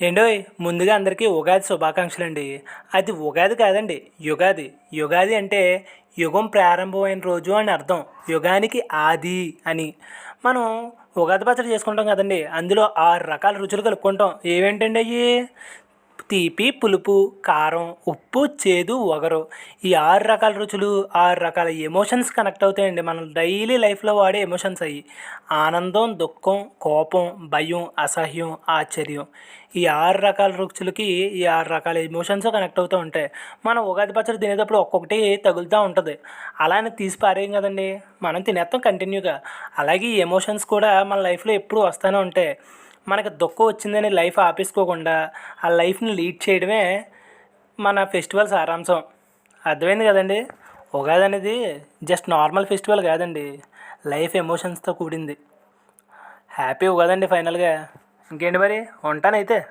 ఏండోయ్ ముందుగా అందరికీ ఉగాది శుభాకాంక్షలు అండి అది ఉగాది కాదండి యుగాది. యుగాది అంటే యుగం ప్రారంభమైన రోజు అని అర్థం. యుగానికి ఆది అని. మనం ఉగాది పచ్చడి చేసుకుంటాం కదండి అందులో ఆరు రకాల రుచులు కలుపుకుంటాం. ఏవేంటండి అయ్యి? తీపి పులుపు కారం ఉప్పు చేదు ఒగరు. ఈ ఆరు రకాల రుచులు ఆరు రకాల ఎమోషన్స్ కనెక్ట్ అవుతాయండి. మనం డైలీ లైఫ్లో వాడే ఎమోషన్స్ అయ్యి. ఆనందం దుఃఖం కోపం భయం అసహ్యం ఆశ్చర్యం. ఈ ఆరు రకాల రుచులకి ఈ ఆరు రకాల ఎమోషన్స్ కనెక్ట్ అవుతూ ఉంటాయి. మనం ఉగాది పచ్చడి తినేటప్పుడు ఒక్కొక్కటి తగులుతూ ఉంటుంది. అలానే తీసి పారేయం కదండి. మనం తినేస్తాం కంటిన్యూగా. అలాగే ఈ ఎమోషన్స్ కూడా మన లైఫ్లో ఎప్పుడూ వస్తూనే ఉంటాయి. మనకు దుఃఖం వచ్చిందని లైఫ్ ఆపేసుకోకుండా ఆ లైఫ్ని లీడ్ చేయడమే మన ఫెస్టివల్ సారాంశం. అర్థమైంది కదండి? ఉగాది అనేది జస్ట్ నార్మల్ ఫెస్టివల్ కాదండి. లైఫ్ ఎమోషన్స్తో కూడింది. హ్యాపీ ఉగాదండి ఫైనల్గా. ఇంకేంటి మరి? ఉంటానైతే.